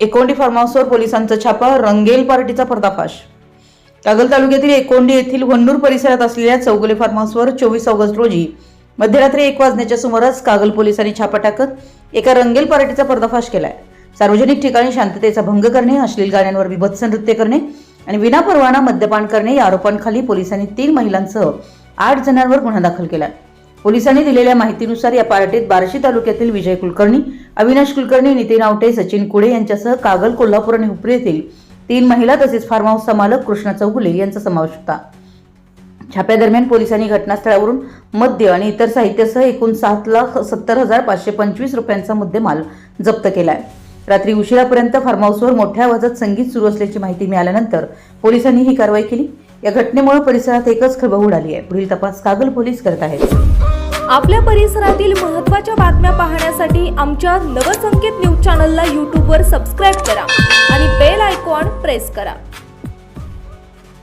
एकोंडी form हाऊसवर पोलिसांचा छापा रंगेल पार्टीचा पर्दाफाश. कागल तालुक्यातील एकोंडी येथील वन्नूर परिसरात असलेल्या चौगुले फार्म हाऊसवर चोवीस ऑगस्ट रोजी मध्यरात्री एक वाजण्याच्या सुमारास कागल पोलिसांनी छापा टाकत एका रंगेल पार्टीचा पर्दाफाश केलाय. सार्वजनिक ठिकाणी शांततेचा भंग करणे अश्लील गाण्यांवर विभत्स नृत्य करणे आणि विनापरवाना मद्यपान करणे या आरोपांखाली पोलिसांनी तीन महिलांसह आठ जणांवर गुन्हा दाखल केलाय. पोलिसांनी दिलेल्या माहितीनुसार या पार्टीत बार्शी तालुक्यातील विजय कुलकर्णी अविनाश कुलकर्णी नितीन आवटे सचिन कुडे यांच्यासह कागल कोल्हापूर आणि हुपरी येथील तीन महिला तसेच फार्म हाऊसचा मालक कृष्णा चौगुले यांचा समावेश होता. छाप्यादरम्यान पोलिसांनी घटनास्थळावरून मद्य आणि इतर साहित्यासह एकूण सात लाख सत्तर हजार पाचशे पंचवीस रुपयांचा मुद्देमाल जप्त केला आहे रात्री उशिरापर्यंत फार्म हाऊसवर मोठ्या आवाजात संगीत सुरू असल्याची माहिती मिळाल्यानंतर पोलिसांनी ही कारवाई केली. या घटनेमुळे परिसरात एकच खळबळ उडाली आहे. पुढील तपास कागल पोलीस करत आहेत. आपल्या परिसरातील महत्त्वाच्या बातम्या पाहण्यासाठी आमच्या नवसंकेत न्यूज चॅनलला यूट्यूबवर सबस्क्राईब करा आणि बेल आयकॉन प्रेस करा.